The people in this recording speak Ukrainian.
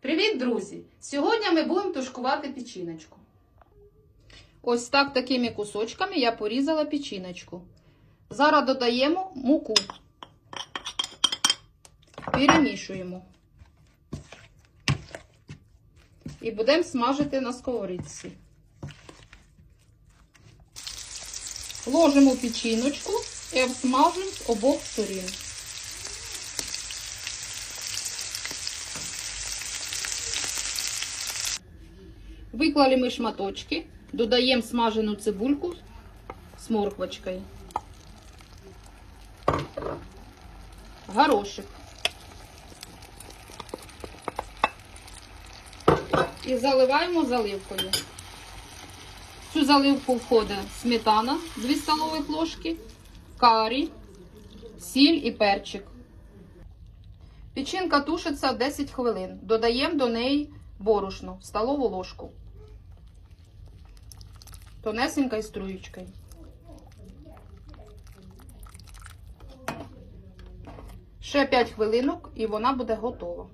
Привіт, друзі! Сьогодні ми будемо тушкувати печіночку. Ось так такими кусочками я порізала печіночку. Зараз додаємо муку. Перемішуємо. І будемо смажити на сковорідці. Ложимо печіночку і обсмажимо з обох сторін. Виклали ми шматочки, додаємо смажену цибульку з морквочкою, горошик і заливаємо заливкою. В цю заливку входить сметана 2 столових ложки, карі, сіль і перчик. Печінка тушиться 10 хвилин. Додаємо до неї борошно, столову ложку. Тонесенькою струєчкою. Ще 5 хвилинок і вона буде готова.